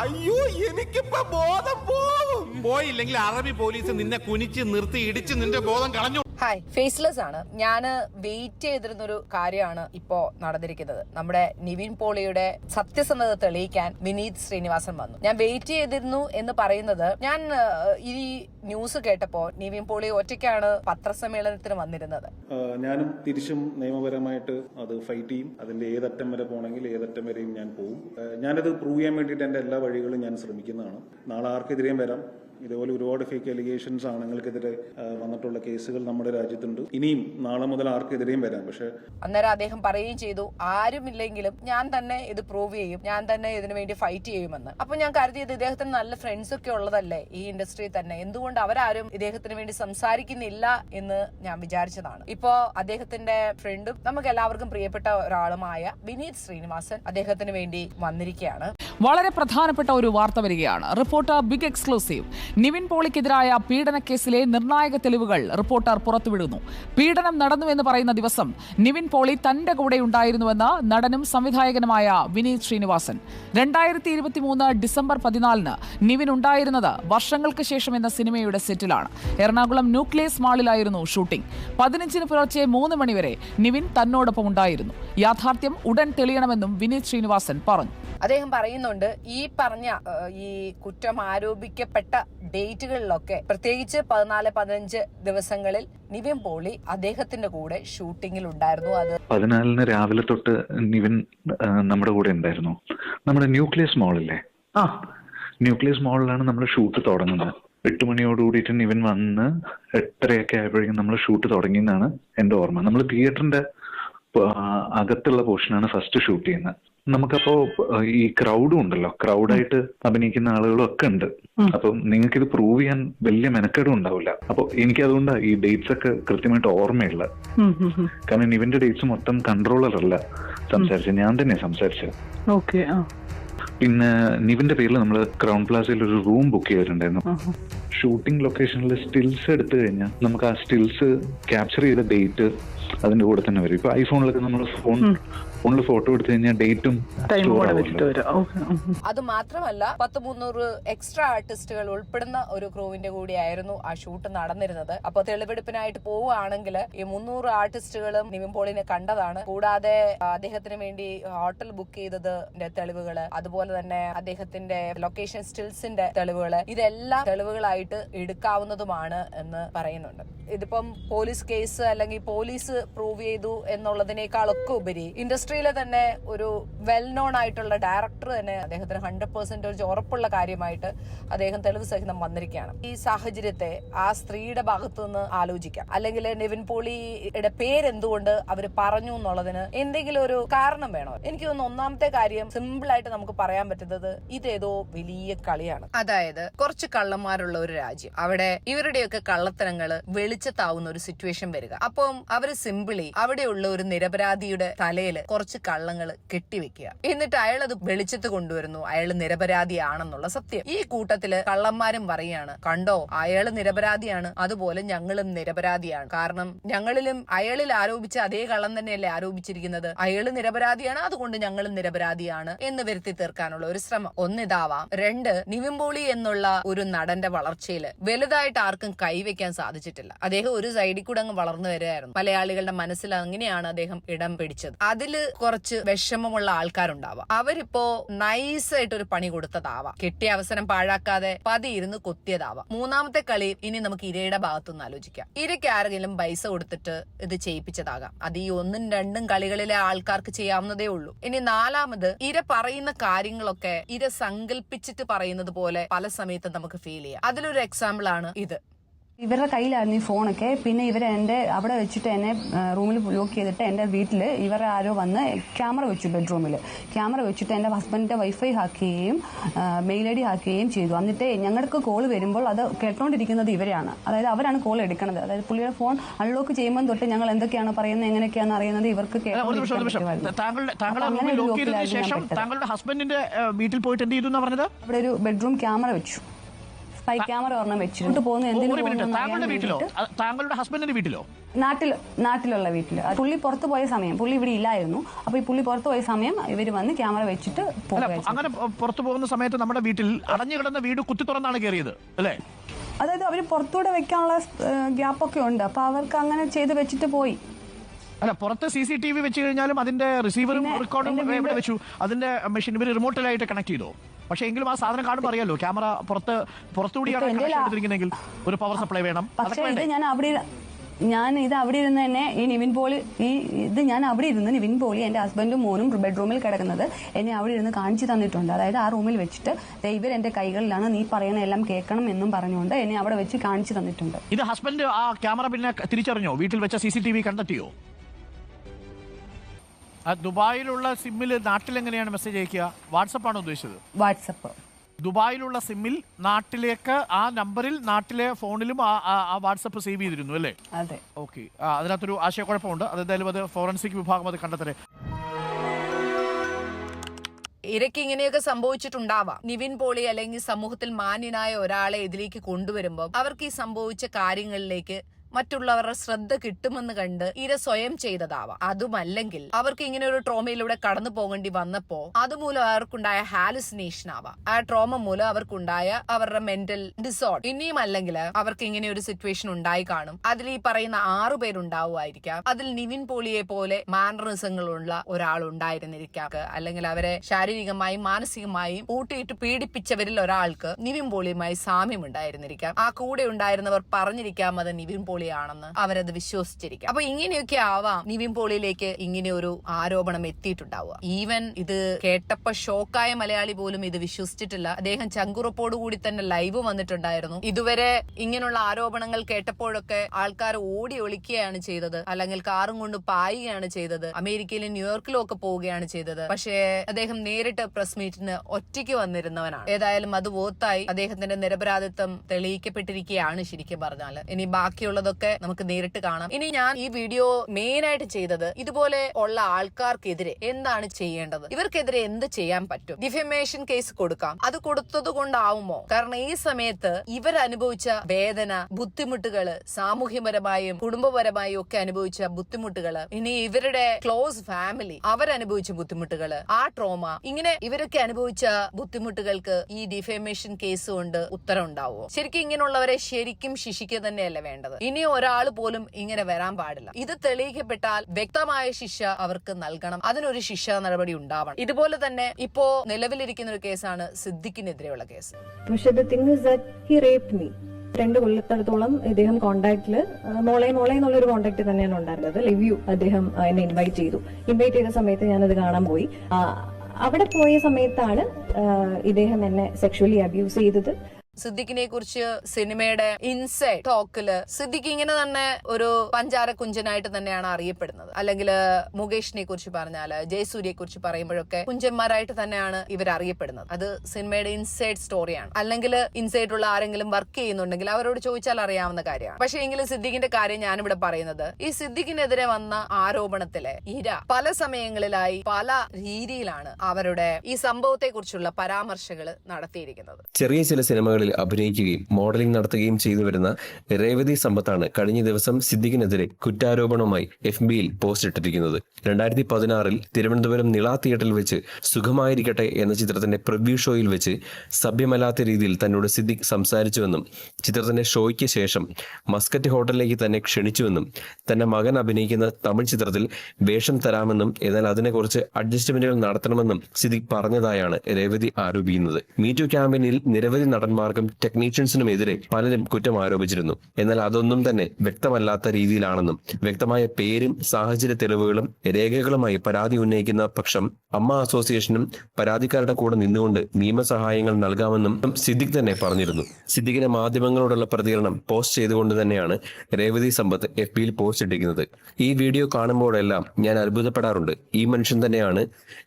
അയ്യോ എനിക്കിപ്പോ ബോധം പോവും. പോയില്ലെങ്കിൽ അറബി പോലീസ് നിന്നെ കുനിച്ച് നിർത്തി ഇടിച്ച് നിന്റെ ബോധം കളഞ്ഞു. ഹായ് ഫേസ്ലെസ് ആണ്. ഞാൻ വെയിറ്റ് ചെയ്തിരുന്ന ഒരു കാര്യമാണ് ഇപ്പോ നടന്നിരിക്കുന്നത്. നമ്മുടെ നിവിൻ പോളിയുടെ സത്യസന്ധത തെളിയിക്കാൻ വിനീത് ശ്രീനിവാസൻ വന്നു. ഞാൻ വെയിറ്റ് ചെയ്തിരുന്നു എന്ന് പറയുന്നത് ഞാൻ ഈ ന്യൂസ് കേട്ടപ്പോ നിവിൻ പോളി ഒറ്റയ്ക്കാണ് പത്രസമ്മേളനത്തിന് വന്നിരുന്നത്. ഞാനും തിരിച്ചും നിയമപരമായിട്ട് അത് ഫൈറ്റ് ചെയ്യും. അതിന്റെ ഏതറ്റം വരെ പോകണമെങ്കിൽ ഏതറ്റം വരെയും ഞാൻ പോകും ഞാനത് പ്രൂവ് ചെയ്യാൻ വേണ്ടിയിട്ട് എന്റെ എല്ലാ വഴികളും ഞാൻ ശ്രമിക്കുന്നതാണ്. നാളെ ആർക്കെതിരെയും വരാം. ഇതുപോലെ ഒരുപാട് ഫേക്ക് അലിഗേഷൻസ് ആണുങ്ങൾക്കെതിരെ വന്നിട്ടുള്ള കേസുകൾ നമ്മുടെ രാജ്യത്തുണ്ട്. ഇനിയും നാളെ മുതൽ ആർക്കെതിരെയും വരാം. പക്ഷെ അന്നേരം അദ്ദേഹം പറയുകയും ചെയ്തു ആരുമില്ലെങ്കിലും ഞാൻ തന്നെ ഇത് പ്രൂവ് ചെയ്യും. ഞാൻ തന്നെ ഇതിനു വേണ്ടി ഫൈറ്റ് ചെയ്യുമെന്ന്. അപ്പൊ ഞാൻ കരുതിയത് ഇദ്ദേഹത്തിന് നല്ല ഫ്രണ്ട്സ് ഒക്കെ ഉള്ളതല്ലേ ഈ ഇൻഡസ്ട്രിയിൽ തന്നെ. എന്തുകൊണ്ട് അവരാരും ഇദ്ദേഹത്തിന് വേണ്ടി സംസാരിക്കുന്നില്ല എന്ന് ഞാൻ വിചാരിച്ചതാണ്. ഇപ്പോ അദ്ദേഹത്തിന്റെ ഫ്രണ്ടും നമുക്ക് എല്ലാവർക്കും പ്രിയപ്പെട്ട ഒരാളുമായ വിനീത് ശ്രീനിവാസൻ അദ്ദേഹത്തിന് വേണ്ടി വന്നിരിക്കുകയാണ്. വളരെ പ്രധാനപ്പെട്ട ഒരു വാർത്ത വരികയാണ്. റിപ്പോർട്ടർ ബിഗ് എക്സ്ക്ലൂസീവ് നിവിൻ പോളിക്കെതിരായ പീഡന കേസിലെ നിർണായക തെളിവുകൾ റിപ്പോർട്ടർ പുറത്തുവിടുന്നു. പീഡനം നടന്നു എന്ന് പറയുന്ന ദിവസം നിവിൻ പോളി തന്റെ കൂടെ ഉണ്ടായിരുന്നുവെന്ന് നടനും സംവിധായകനുമായ വിനീത് ശ്രീനിവാസൻ. രണ്ടായിരത്തി ഇരുപത്തി മൂന്ന് ഡിസംബർ പതിനാലിന് നിവിൻ ഉണ്ടായിരുന്നത് വർഷങ്ങൾക്ക് ശേഷം എന്ന സിനിമയുടെ സെറ്റിലാണ്. എറണാകുളം ന്യൂക്ലിയസ് മാളിലായിരുന്നു ഷൂട്ടിംഗ്. പതിനഞ്ചിന് പുലർച്ചെ മൂന്ന് മണിവരെ നിവിൻ തന്നോടൊപ്പം ഉണ്ടായിരുന്നു. യാഥാർത്ഥ്യം ഉടൻ തെളിയണമെന്നും വിനീത് ശ്രീനിവാസൻ പറഞ്ഞു. അദ്ദേഹം പറയുന്നുണ്ട് ഈ പറഞ്ഞ ഈ കുറ്റം ആരോപിക്കപ്പെട്ട ഡേറ്റുകളിലൊക്കെ പ്രത്യേകിച്ച് പതിനാല് പതിനഞ്ച് ദിവസങ്ങളിൽ നിവിൻ പോളി അദ്ദേഹത്തിന്റെ കൂടെ ഷൂട്ടിങ്ങിൽ ഉണ്ടായിരുന്നു. അത് പതിനാലിന് രാവിലെ തൊട്ട് നിവിൻ നമ്മുടെ കൂടെ ഉണ്ടായിരുന്നു. നമ്മുടെ ന്യൂക്ലിയസ് മോളില്ലേ? ആ ന്യൂക്ലിയസ് മോളിലാണ് നമ്മൾ ഷൂട്ട് തുടങ്ങുന്നത്. എട്ട് മണിയോട് കൂടിയിട്ട് നിവിൻ വന്ന് എട്ടരയൊക്കെ ആയപ്പോഴേക്കും നമ്മൾ ഷൂട്ട് തുടങ്ങിയെന്നാണ് എന്റെ ഓർമ്മ. നമ്മൾ തിയേറ്ററിന്റെ അകത്തുള്ള പോർഷനാണ് ഫസ്റ്റ് ഷൂട്ട് ചെയ്യുന്നത്. നമുക്കപ്പോ ഈ ക്രൗഡും ഉണ്ടല്ലോ. ക്രൗഡായിട്ട് അഭിനയിക്കുന്ന ആളുകളും ഒക്കെ ഉണ്ട് അപ്പം നിങ്ങൾക്ക് ഇത് പ്രൂവ് ചെയ്യാൻ വലിയ മെനക്കേടും ഉണ്ടാവില്ല. അപ്പൊ എനിക്ക് അതുകൊണ്ട് ഈ ഡേറ്റ്സ് ഒക്കെ കൃത്യമായിട്ട് ഓർമ്മയുള്ള കാരണം ഇവന്റെ ഡേറ്റ്സ് മൊത്തം കൺട്രോളർ അല്ല സംസാരിച്ചത്. ഞാൻ തന്നെ സംസാരിച്ചത്. ഓക്കെ പിന്നെ നിവിന്റെ പേരിൽ നമ്മൾ ക്രൗൺ പ്ലാസയിൽ ഒരു റൂം ബുക്ക് ചെയ്തിട്ടുണ്ടായിരുന്നു. ഷൂട്ടിംഗ് ലൊക്കേഷനിൽ സ്റ്റിൽസ് എടുത്തു കഴിഞ്ഞാൽ നമുക്ക് ആ സ്റ്റിൽസ് ക്യാപ്ചർ ചെയ്ത ഡേറ്റ് അതിന്റെ കൂടെ തന്നെ വരും. ഇപ്പൊ ഐഫോണിലൊക്കെ നമ്മൾ ഫോൺ ഫോണിൽ ഫോട്ടോ എടുത്തു കഴിഞ്ഞാൽ ഡേറ്റും അത് മാത്രമല്ല പത്ത് മുന്നൂറ് എക്സ്ട്രാ ആർട്ടിസ്റ്റുകൾ ഉൾപ്പെടുന്ന ഒരു ക്രൂവിന്റെ കൂടിയായിരുന്നു ആ ഷൂട്ട് നടന്നിരുന്നത്. അപ്പൊ തെളിവെടുപ്പിനായിട്ട് പോവുകയാണെങ്കിൽ ഈ മുന്നൂറ് ആർട്ടിസ്റ്റുകളും നിവിൻ പോളിനെ കണ്ടതാണ്. കൂടാതെ അദ്ദേഹത്തിന് വേണ്ടി ഹോട്ടൽ ബുക്ക് ചെയ്തതിന്റെ തെളിവുകൾ അതുപോലെ തന്നെ അദ്ദേഹത്തിന്റെ ലൊക്കേഷൻ സ്റ്റിൽസിന്റെ തെളിവുകൾ ഇതെല്ലാം തെളിവുകളായിട്ട് എടുക്കാവുന്നതുമാണ് എന്ന് പറയുന്നുണ്ട്. ഇതിപ്പം പോലീസ് കേസ് അല്ലെങ്കിൽ പോലീസ് പ്രൂവ് ചെയ്തു എന്നുള്ളതിനേക്കാളൊക്കെ ഉപരി ഇൻഡസ്ട്രിയിലെ തന്നെ ഒരു വെൽ നോൺ ആയിട്ടുള്ള ഡയറക്ടർ തന്നെ അദ്ദേഹത്തിന് ഹൺഡ്രഡ് പെർസെന്റ് ഒരു ഉറപ്പുള്ള കാര്യമായിട്ട് അദ്ദേഹം തെളിവ് സഹിതം വന്നിരിക്കുകയാണ്. ഈ സാഹചര്യത്തെ ആ സ്ത്രീയുടെ ഭാഗത്തു നിന്ന് ആലോചിക്കാം. അല്ലെങ്കിൽ നിവിൻ പോളിയുടെ പേരെന്തുകൊണ്ട് അവർ പറഞ്ഞു എന്നുള്ളതിന് എന്തെങ്കിലും ഒരു കാരണം വേണോ? എനിക്ക് തോന്നുന്നു ഒന്നാമത്തെ കാര്യം സിമ്പിൾ ആയിട്ട് നമുക്ക് പറയാൻ പറ്റുന്നത് ഇതേതോ വലിയ കളിയാണ്. അതായത് കുറച്ച് കള്ളന്മാരുള്ള ഒരു രാജ്യം. അവിടെ ഇവരുടെയൊക്കെ കള്ളത്തരങ്ങൾ വെളിച്ചത്താവുന്ന ഒരു സിറ്റുവേഷൻ വരിക. അപ്പം അവർ സിമ്പിളി അവിടെയുള്ള ഒരു നിരപരാധിയുടെ തലയിൽ കുറച്ച് കള്ളങ്ങൾ കെട്ടിവെക്കുക. എന്നിട്ട് അയാൾ അത് വെളിച്ചത്ത് കൊണ്ടുവരുന്നു. അയാൾ നിരപരാധിയാണെന്നുള്ള സത്യം. ഈ കൂട്ടത്തിൽ കള്ളന്മാരും പറയാണ് കണ്ടോ അയാൾ നിരപരാധിയാണ്. അതുപോലെ ഞങ്ങളും നിരപരാധിയാണ്. കാരണം ഞങ്ങളിലും അയാളിൽ ആരോപിച്ച അതേ കള്ളം തന്നെയല്ലേ ആരോപിച്ചിരിക്കുന്നത്. അയാൾ നിരപരാധിയാണ് അതുകൊണ്ട് ഞങ്ങളും നിരപരാധിയാണ് എന്ന് വരുത്തി തീർക്കാനുള്ള ഒരു ശ്രമം. ഒന്നിതാവാം. രണ്ട് നിവിൻപോളി എന്നുള്ള ഒരു നടന്റെ വളർച്ചയിൽ വലുതായിട്ട് ആർക്കും കൈവയ്ക്കാൻ സാധിച്ചിട്ടില്ല. അദ്ദേഹം ഒരു സൈഡിൽ കൂടെ അങ്ങ് വളർന്നു വരികയായിരുന്നു. മലയാളികളുടെ മനസ്സിൽ അങ്ങനെയാണ് അദ്ദേഹം ഇടം പിടിച്ചത്. അതിൽ കുറച്ച് വിഷമമുള്ള ആൾക്കാരുണ്ടാവാം. അവരിപ്പോ നൈസായിട്ട് ഒരു പണി കൊടുത്തതാവാം. കിട്ടിയ അവസരം പാഴാക്കാതെ പതിയിരുന്ന് കൊത്തിയതാവാം. മൂന്നാമത്തെ കളി ഇനി നമുക്ക് ഇരയുടെ ഭാഗത്തുനിന്ന് ആലോചിക്കാം. ഇരയ്ക്ക് ആരെങ്കിലും പൈസ കൊടുത്തിട്ട് ഇത് ചെയ്യിപ്പിച്ചതാകാം. അത് ഈ ഒന്നും രണ്ടും കളികളിലെ ആൾക്കാർക്ക് ചെയ്യാവുന്നതേ ഉള്ളൂ. ഇനി നാലാമത് ഇര പറയുന്ന കാര്യങ്ങളൊക്കെ ഇര സങ്കല്പിച്ചിട്ട് പറയുന്നത് പോലെ പല സമയത്തും നമുക്ക് ഫീൽ ചെയ്യാം. അതിലൊരു എക്സാമ്പിൾ ആണ് ഇത്. ഇവരുടെ കയ്യിലായിരുന്നു ഈ ഫോണൊക്കെ. പിന്നെ ഇവർ എന്റെ അവിടെ വെച്ചിട്ട് എന്നെ റൂമിൽ ലോക്ക് ചെയ്തിട്ട് എന്റെ വീട്ടിൽ ഇവർ ആരോ വന്ന് ക്യാമറ വെച്ചു ബെഡ്റൂമിൽ ക്യാമറ വെച്ചിട്ട് എന്റെ ഹസ്ബൻഡിന്റെ വൈഫൈ ഹാക്ക് ചെയ്യുകയും മെയിൽ ഐ ഡി ഹാക്ക് ചെയ്യുകയും ചെയ്തു. എന്നിട്ട് ഞങ്ങൾക്ക് കോൾ വരുമ്പോൾ അത് കേട്ടോണ്ടിരിക്കുന്നത് ഇവരാണ്. അതായത് അവരാണ് കോൾ എടുക്കുന്നത്. അതായത് പുള്ളിയുടെ ഫോൺ അൺലോക്ക് ചെയ്യുമ്പോൾ തൊട്ട് ഞങ്ങൾ എന്തൊക്കെയാണ് പറയുന്നത് എങ്ങനെയൊക്കെയാണ് അറിയുന്നത് ഇവർക്ക്. താങ്കളുടെ ഹസ്ബൻഡിന്റെ വീട്ടിൽ പോയിട്ട് എന്ത് ചെയ്തു പറഞ്ഞത്? അവിടെ ഒരു ബെഡ്റൂം ക്യാമറ വെച്ചു. സ്പൈ ക്യാമറ ഒരെണ്ണം വെച്ചിട്ട് പോകുന്നു ഒരു മിനിറ്റ് താങ്കളുടെ വീട്ടിലോ? അത് താങ്കളുടെ ഹസ്ബൻഡിന്റെ വീട്ടിലോ? നാട്ടിൽ നാട്ടിലുള്ള വീട്ടിൽ. പുള്ളി പുറത്തു പോയ സമയം പുള്ളി ഇവിടെ ഇല്ലായിരുന്നു. അപ്പൊ ഈ പുള്ളി പുറത്തു പോയ സമയം ഇവർ വന്ന് ക്യാമറ വെച്ചിട്ട് അല്ല പോകുക അങ്ങനെ പുറത്തു പോകുന്ന സമയത്ത് നമ്മുടെ വീട്ടിൽ അടഞ്ഞു കിടന്ന വീട് കുത്തി തുറന്നാണ് കയറിയത് അല്ലേ? അതായത് അവർ പുറത്തൂടെ വെക്കാനുള്ള ഗ്യാപ്പൊക്കെ ഉണ്ട്. അപ്പൊ അവർക്ക് അങ്ങനെ ചെയ്ത് വെച്ചിട്ട് പോയി. അല്ല പുറത്ത് സി സി ടി വി വെച്ച് കഴിഞ്ഞാലും അതിന്റെ റിസീവറും പിന്നെ റെക്കോർഡും എന്റെ എവിടെ വെച്ചു? അതിന്റെ മെഷീൻ ഇവർ റിമോട്ടിലായിട്ട് കണക്ട് ചെയ്തോ? പക്ഷേ എങ്കിലും ആ സാധനം കാണുമ്പോൾ അറിയാലോ ക്യാമറ പുറത്ത് പുറത്തുകൂടിയാണ് എടുത്തിരിക്കുന്നെങ്കിൽ ഒരു പവർ സപ്ലൈ വേണം. പക്ഷെ ഇത് ഞാൻ അവിടെ ഞാൻ ഇത് അവിടെ ഇരുന്ന് തന്നെ ഈ നിവിൻ പോളി ഈ ഇത് ഞാൻ അവിടെ ഇരുന്ന് നിവിൻ പോളി എന്റെ ഹസ്ബൻഡും മോനും ബെഡ്റൂമിൽ കിടക്കുന്നത് എന്നെ അവിടെ ഇരുന്ന് കാണിച്ചു തന്നിട്ടുണ്ട്. അതായത് ആ റൂമിൽ വെച്ചിട്ട് ദൈവർ ഇവർ എന്റെ കൈകളിലാണ് നീ പറയുന്ന എല്ലാം കേൾക്കണം എന്നും പറഞ്ഞുകൊണ്ട് എന്നെ അവിടെ വെച്ച് കാണിച്ചു തന്നിട്ടുണ്ട്. ഇത് ഹസ്ബൻഡ് ആ ക്യാമറ പിന്നെ തിരിച്ചറിഞ്ഞോ? വീട്ടിൽ വെച്ച സി സി ടി വി കണ്ടെത്തിയോ ദുബായിലുള്ള സിമ്മിൽ നാട്ടിൽ എങ്ങനെയാണ് മെസ്സേജ് അയക്കുക? വാട്സപ്പാണ് ഉദ്ദേശിച്ചത്? വാട്സപ്പ്. ദുബായിലുള്ള സിമ്മിൽ നാട്ടിലേക്ക് ആ നമ്പറിൽ നാട്ടിലെ ഫോണിലും ആ വാട്സപ്പ് സേവ് ചെയ്തിരുന്നു അല്ലേ? അതെ. ഓക്കെ. അതിനകത്തൊരു ആശയക്കുഴപ്പമുണ്ട്. അതെന്തായാലും അത് ഫോറൻസിക് വിഭാഗം അത് കണ്ടെത്തരെ ഇരയ്ക്ക് ഇങ്ങനെയൊക്കെ സംഭവിച്ചിട്ടുണ്ടാവാം. നിവിൻ പോളി അല്ലെങ്കിൽ സമൂഹത്തിൽ മാന്യനായ ഒരാളെ ഇതിലേക്ക് കൊണ്ടുവരുമ്പോൾ അവർക്ക് ഈ സംഭവിച്ച കാര്യങ്ങളിലേക്ക് മറ്റുള്ളവരുടെ ശ്രദ്ധ കിട്ടുമെന്ന് കണ്ട് ഇര സ്വയം ചെയ്തതാവാം. അതുമല്ലെങ്കിൽ അവർക്ക് ഇങ്ങനെ ഒരു ട്രോമയിലൂടെ കടന്നു പോകേണ്ടി വന്നപ്പോ അതുമൂലം അവർക്കുണ്ടായ ഹാലുസിനേഷൻ ആവാം ആ ട്രോമ മൂലം അവർക്കുണ്ടായ അവരുടെ മെന്റൽ ഡിസോർഡർ. ഇനിയും അല്ലെങ്കിൽ അവർക്ക് ഇങ്ങനെ ഒരു സിറ്റുവേഷൻ ഉണ്ടായി കാണും. അതിൽ ഈ പറയുന്ന ആറു പേരുണ്ടാവുമായിരിക്കാം. അതിൽ നിവിൻ പോളിയെ പോലെ മാനറിസങ്ങളുള്ള ഒരാൾ ഉണ്ടായിരുന്നിരിക്കാം അല്ലെങ്കിൽ അവരെ ശാരീരികമായും മാനസികമായും കൂട്ടിയിട്ട് പീഡിപ്പിച്ചവരിൽ ഒരാൾക്ക് നിവിൻ പോളിയുമായി സാമ്യം ഉണ്ടായിരുന്നിരിക്കാം ആ കൂടെ ഉണ്ടായിരുന്നവർ പറഞ്ഞിരിക്കാം അത് നിവിൻ പോളിയാണെന്ന് അവരത് വിശ്വസിച്ചിരിക്കാം. അപ്പൊ ഇങ്ങനെയൊക്കെ ആവാം നിവിൻ പോളിയിലേക്ക് ഇങ്ങനെ ഒരു ആരോപണം എത്തിയിട്ടുണ്ടാവുക. ഈവൻ ഇത് കേട്ടപ്പോ ഷോക്കായ മലയാളി പോലും ഇത് വിശ്വസിച്ചിട്ടില്ല. അദ്ദേഹം ചങ്കുറപ്പോടുകൂടി തന്നെ ലൈവ് വന്നിട്ടുണ്ടായിരുന്നു. ഇതുവരെ ഇങ്ങനെയുള്ള ആരോപണങ്ങൾ കേട്ടപ്പോഴൊക്കെ ആൾക്കാർ ഓടി ഒളിക്കുകയാണ് ചെയ്തത്. അല്ലെങ്കിൽ കാറും കൊണ്ട് പായുകയാണ് ചെയ്തത്. അമേരിക്കയിലും ന്യൂയോർക്കിലും ഒക്കെ പോവുകയാണ് ചെയ്തത്. പക്ഷേ അദ്ദേഹം നേരിട്ട് പ്രസ് മീറ്റിന് ഒറ്റയ്ക്ക് വന്നിരുന്നവനാണ്. ഏതായാലും അത് വോത്തായി അദ്ദേഹത്തിന്റെ നിരപരാധിത്വം തെളിയിക്കപ്പെട്ടിരിക്കുകയാണ് ശരിക്കും പറഞ്ഞാൽ ഇനി ബാക്കിയുള്ളതൊക്കെ നമുക്ക് നേരിട്ട് കാണാം. ഇനി ഞാൻ ഈ വീഡിയോ മെയിൻ ആയിട്ട് ചെയ്തത് ഇതുപോലെ ഉള്ള ആൾക്കാർക്കെതിരെ എന്താണ് ചെയ്യേണ്ടത്? ഇവർക്കെതിരെ എന്ത് ചെയ്യാൻ പറ്റും? ഡിഫമേഷൻ കേസ് കൊടുക്കാം. അത് കൊടുത്തത് കൊണ്ടാവുമോ? കാരണം ഈ സമയത്ത് ഇവർ അനുഭവിച്ച വേദന ബുദ്ധിമുട്ടുകൾ സാമൂഹ്യപരമായും കുടുംബപരമായും ഒക്കെ അനുഭവിച്ച ബുദ്ധിമുട്ടുകൾ ഇനി ഇവരുടെ ക്ലോസ് ഫാമിലി അവരനുഭവിച്ച ബുദ്ധിമുട്ടുകൾ ആ ട്രോമ ഇങ്ങനെ ഇവരൊക്കെ അനുഭവിച്ച ബുദ്ധിമുട്ടുകൾക്ക് ഈ ഡിഫേമേഷൻ കേസ് കൊണ്ട് ഉത്തരം ഉണ്ടാവുമോ ശരിക്കും ഇങ്ങനെയുള്ളവരെ ശരിക്കും ശിക്ഷിക്കുക തന്നെയല്ല വേണ്ടത്? ഇനി ഒരാൾ പോലും ഇങ്ങനെ വരാൻ പാടില്ല. ഇത് തെളിയിക്കപ്പെട്ടാൽ വ്യക്തമായ ശിക്ഷ അവർക്ക് നൽകണം. അതിനൊരു ശിക്ഷ നടപടി ഉണ്ടാവണം. ഇതുപോലെ തന്നെ ഇപ്പോ നിലവിലിരിക്കുന്ന ഒരു കേസാണ് സിദ്ദിഖിനെതിരെയുള്ള കേസ്. രണ്ട് കൊല്ലത്തടത്തോളം ഇദ്ദേഹം കോണ്ടാക്ടിൽ മോളെ മോളെ എന്നുള്ളൊരു കോണ്ടാക്ട് തന്നെയാണ് ഉണ്ടായിരുന്നത്. ലിവ്യു അദ്ദേഹം എന്നെ ഇൻവൈറ്റ് ചെയ്തു. ഇൻവൈറ്റ് ചെയ്ത സമയത്ത് ഞാനത് കാണാൻ പോയി. അവിടെ പോയ സമയത്താണ് ഇദ്ദേഹം എന്നെ സെക്ഷുവലി അബ്യൂസ് ചെയ്തത്. സിദ്ദിഖിനെ കുറിച്ച് സിനിമയുടെ ഇൻസൈഡ് ടോക്കിൽ സിദ്ദിഖ് ഇങ്ങനെ തന്നെ ഒരു പഞ്ചാര കുഞ്ചനായിട്ട് തന്നെയാണ് അറിയപ്പെടുന്നത്. അല്ലെങ്കിൽ മുകേഷിനെ കുറിച്ച് പറഞ്ഞാൽ ജയസൂര്യയെ കുറിച്ച് പറയുമ്പോഴൊക്കെ കുഞ്ചന്മാരായിട്ട് തന്നെയാണ് ഇവർ അറിയപ്പെടുന്നത് അത് സിനിമയുടെ ഇൻസൈഡ് സ്റ്റോറിയാണ്. അല്ലെങ്കിൽ ഇൻസൈഡ് ഉള്ള ആരെങ്കിലും വർക്ക് ചെയ്യുന്നുണ്ടെങ്കിൽ അവരോട് ചോദിച്ചാൽ അറിയാവുന്ന കാര്യമാണ്. പക്ഷേ എങ്കിലും സിദ്ദിഖിന്റെ കാര്യം ഞാനിവിടെ പറയുന്നത് ഈ സിദ്ദിഖിനെതിരെ വന്ന ആരോപണത്തിലെ ഇര പല സമയങ്ങളിലായി പല രീതിയിലാണ് അവരുടെ ഈ സംഭവത്തെ കുറിച്ചുള്ള പരാമർശങ്ങൾ നടത്തിയിരിക്കുന്നത്. ചെറിയ ചില സിനിമകളിൽ അഭിനയിക്കുകയും മോഡലിംഗ് നടത്തുകയും ചെയ്തു വരുന്ന രേവതി സമ്പത്താണ് കഴിഞ്ഞ ദിവസം സിദ്ദിഖിനെതിരെ കുറ്റാരോപണവുമായി എഫ് ബിയിൽ പോസ്റ്റ് ഇട്ടിരിക്കുന്നത്. രണ്ടായിരത്തി പതിനാറിൽ തിരുവനന്തപുരം നിള തിയേറ്ററിൽ വെച്ച് സുഖമായിരിക്കട്ടെ എന്ന ചിത്രത്തിന്റെ പ്രിവ്യൂ ഷോയിൽ വെച്ച് സഭ്യമല്ലാത്ത രീതിയിൽ തന്നോട് സിദ്ദിഖ് സംസാരിച്ചുവെന്നും ചിത്രത്തിന്റെ ഷോയ്ക്ക് ശേഷം മസ്കറ്റ് ഹോട്ടലിലേക്ക് തന്നെ ക്ഷണിച്ചുവെന്നും തന്റെ മകൻ അഭിനയിക്കുന്ന തമിഴ് ചിത്രത്തിൽ വേഷം തരാമെന്നും എന്നാൽ അതിനെക്കുറിച്ച് അഡ്ജസ്റ്റ്മെന്റുകൾ നടത്തണമെന്നും സിദ്ദിഖ് പറഞ്ഞതായാണ് രേവതി ആരോപിക്കുന്നത്. മീറ്റു ക്യാമ്പയിനിൽ നിരവധി നടന്മാർക്കും ടെക്നീഷ്യൻസിനും എതിരെ പലരും കുറ്റം ആരോപിച്ചിരുന്നു. എന്നാൽ അതൊന്നും തന്നെ വ്യക്തമല്ലാത്ത രീതിയിലാണെന്നും വ്യക്തമായ പേരും സാഹചര്യ തെളിവുകളും രേഖകളുമായി പരാതി ഉന്നയിക്കുന്ന പക്ഷം അമ്മ അസോസിയേഷനും പരാതിക്കാരുടെ കൂടെ നിന്നുകൊണ്ട് നിയമസഹായങ്ങൾ നൽകാമെന്നും സിദ്ദിഖ് തന്നെ പറഞ്ഞിരുന്നു. സിദ്ദിഖിന്റെ മാധ്യമങ്ങളോടുള്ള പ്രതികരണം പോസ്റ്റ് ചെയ്തുകൊണ്ട് തന്നെയാണ് രേവതി സമ്പത്ത് എഫ് പിയിൽ പോസ്റ്റ് ഇട്ടിരിക്കുന്നത്. ഈ വീഡിയോ കാണുമ്പോഴെല്ലാം ഞാൻ അത്ഭുതപ്പെടാറുണ്ട്. ഈ മനുഷ്യൻ തന്നെയാണ്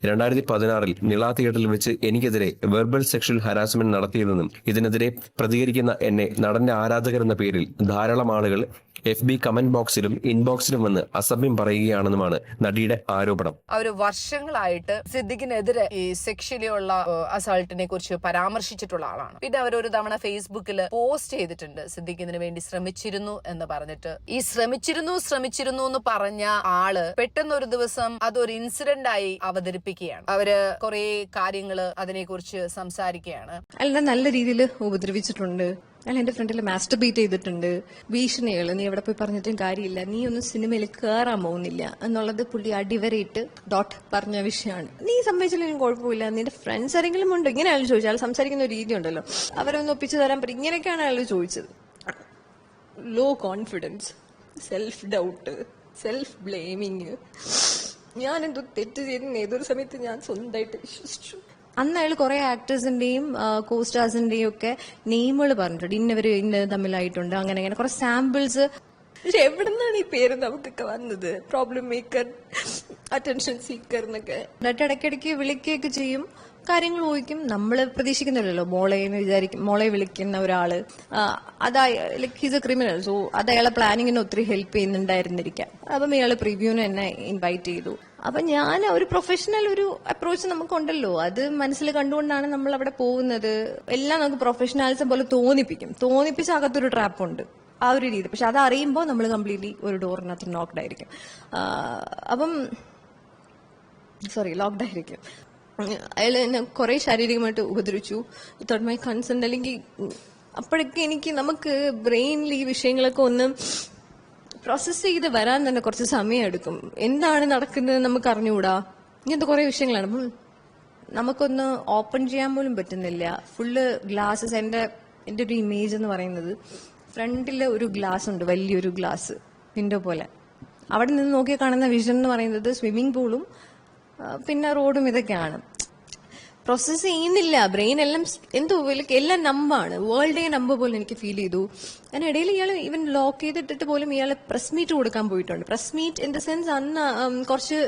രണ്ടായിരത്തി പതിനാറിൽ നിള തിയേറ്ററിൽ വെച്ച് എനിക്കെതിരെ വെർബൽ സെക്ഷൽ ഹരാസ്മെന്റ് നടത്തിയതെന്നും ഇതിനെതിരെ പ്രതികരിക്കുന്ന എന്നെ നടന്റെ ആരാധകർ എന്ന പേരിൽ ധാരാളം ആളുകൾ എഫ് ബി കമന്റ് ബോക്സിലും ഇൻബോക്സിലും വന്ന് അസഭ്യം പറയുകയാണെന്നുമാണ് നടിയുടെ ആരോപണം. അവർ വർഷങ്ങളായിട്ട് സിദ്ദിഖിനെതിരെ ഈ സെക്ഷലിയുള്ള അസാൾട്ടിനെ കുറിച്ച് പരാമർശിച്ചിട്ടുള്ള ആളാണ്. പിന്നെ അവർ ഒരു തവണ ഫേസ്ബുക്കിൽ പോസ്റ്റ് ചെയ്തിട്ടുണ്ട്. സിദ്ദിഖ് ഇതിനു വേണ്ടി ശ്രമിച്ചിരുന്നു എന്ന് പറഞ്ഞിട്ട്. ഈ ശ്രമിച്ചിരുന്നു ശ്രമിച്ചിരുന്നു എന്ന് പറഞ്ഞ ആൾ പെട്ടെന്ന് ഒരു ദിവസം അതൊരു ഇൻസിഡന്റ് ആയി അവതരിപ്പിക്കുകയാണ്. അവർ കുറെ കാര്യങ്ങൾ അതിനെക്കുറിച്ച് സംസാരിക്കുകയാണ്. അല്ല നല്ല രീതിയിൽ ഉപദ്രവിച്ചിട്ടുണ്ട്. അയാൾ എന്റെ ഫ്രണ്ടിൽ മാസ്റ്റർ ബീറ്റ് ചെയ്തിട്ടുണ്ട്. ഭീഷണികൾ നീ എവിടെ പോയി പറഞ്ഞിട്ടും കാര്യമില്ല. നീ ഒന്നും സിനിമയിൽ കയറാൻ പോകുന്നില്ല എന്നുള്ളത് പുള്ളി അടിവരയിട്ട് ഡോട്ട് പറഞ്ഞ വിഷയമാണ്. നീ സംഭവിച്ചില്ലെങ്കിലും കുഴപ്പമില്ല. നിന്റെ ഫ്രണ്ട്സ് ആരെങ്കിലും ഉണ്ടോ? ഇങ്ങനെ അയാൾ ചോദിച്ചു അയാൾ സംസാരിക്കുന്ന ഒരു രീതി ഉണ്ടല്ലോ. അവരൊന്ന് ഒപ്പിച്ചു തരാൻ പറ്റും ഇങ്ങനെയൊക്കെയാണ് അയാൾ ചോദിച്ചത്. Low confidence self doubt self blaming ഞാൻ എന്തോ തെറ്റ് ചെയ്തെന്ന് ഏതൊരു സമയത്ത് ഞാൻ സ്വന്തമായിട്ട് വിശ്വസിച്ചു. അന്ന് അയാൾ കുറെ ആക്ടേഴ്സിന്റെയും കോ സ്റ്റാർസിന്റെയും ഒക്കെ നെയിമുകൾ പറഞ്ഞിട്ടുണ്ട്. ഇന്നവര് ഇന്ന തമ്മിലായിട്ടുണ്ട് അങ്ങനെ അങ്ങനെ. കുറെ സാമ്പിൾസ് പക്ഷെ എവിടുന്നാണ് ഈ പേര് നമുക്കൊക്കെ വന്നത്? പ്രോബ്ലം മേക്കർ അറ്റൻഷൻ സീക്കർ എന്നൊക്കെ. എന്നിട്ട് ഇടയ്ക്കിടയ്ക്ക് വിളിക്കുകയൊക്കെ ചെയ്യും. കാര്യങ്ങൾ ചോദിക്കും നമ്മൾ പ്രതീക്ഷിക്കുന്നില്ലല്ലോ. മോളെ എന്ന് വിചാരിക്കും മോളെ വിളിക്കുന്ന ഒരാൾ. അതാ like he's a criminal so അത് അയാളെ പ്ലാനിങ്ങിന് ഒത്തിരി ഹെൽപ്പ് ചെയ്യുന്നുണ്ടായിരുന്നിരിക്കാം. അപ്പം ഇയാൾ പ്രിവ്യൂവിന് എന്നെ ഇൻവൈറ്റ് ചെയ്തു. അപ്പൊ ഞാൻ ഒരു പ്രൊഫഷണൽ ഒരു അപ്രോച്ച് നമുക്കുണ്ടല്ലോ. അത് മനസ്സിൽ കണ്ടുകൊണ്ടാണ് നമ്മൾ അവിടെ പോകുന്നത്. എല്ലാം നമുക്ക് പ്രൊഫഷണൽസ് പോലെ തോന്നിപ്പിക്കും. തോന്നിപ്പിച്ച അകത്തൊരു ട്രാപ്പ് ഉണ്ട്. ആ ഒരു രീതി. പക്ഷെ അത് അറിയുമ്പോൾ നമ്മൾ കംപ്ലീറ്റ്ലി ഒരു ഡോറിനകത്ത് നോക്ക്ഡ് ആയിരിക്കും. അപ്പം സോറി ലോക്ക്ഡ് ആയിരിക്കും. അയാൾ എന്നെ കുറെ ശാരീരികമായിട്ട് ഉപദ്രവിച്ചു. വിത്തൗട്ട് മൈ കൺസെന്റ് അല്ലെങ്കിൽ അപ്പോഴൊക്കെ എനിക്ക് നമുക്ക് ബ്രെയിനിൽ ഈ വിഷയങ്ങളൊക്കെ ഒന്ന് പ്രോസസ്സ് ചെയ്ത് വരാൻ തന്നെ കുറച്ച് സമയം എടുക്കും എന്താണ് നടക്കുന്നത് നമുക്ക് അറിഞ്ഞുകൂടാ? ഇങ്ങനത്തെ കുറെ വിഷയങ്ങളാണ്. അപ്പം നമുക്കൊന്ന് ഓപ്പൺ ചെയ്യാൻ പോലും പറ്റുന്നില്ല. ഫുള്ള് ഗ്ലാസ്സസ് എന്റെ എന്റെ ഒരു ഇമേജ് എന്ന് പറയുന്നത് ഫ്രണ്ടിൽ ഒരു ഗ്ലാസ് ഉണ്ട് വലിയൊരു ഗ്ലാസ് വിൻഡോ പോലെ. അവിടെ നിന്ന് നോക്കി കാണുന്ന വിഷൻ എന്ന് പറയുന്നത് സ്വിമ്മിംഗ് പൂളും പിന്നെ റോഡും ഇതൊക്കെയാണ് പ്രോസസ്സ് ചെയ്യുന്നില്ല ബ്രെയിൻ എല്ലാം എന്തോ എല്ലാം നമ്പാണ് വേൾഡേ നമ്പ് പോലെ എനിക്ക് ഫീൽ ചെയ്തു അതിനിടയിൽ ഇയാൾ ഇവൻ ലോക്ക് ചെയ്തിട്ടിട്ട് പോലും ഇയാൾ പ്രസ് മീറ്റ് കൊടുക്കാൻ പോയിട്ടുണ്ട് press meet in the sense അന്ന് കുറച്ച്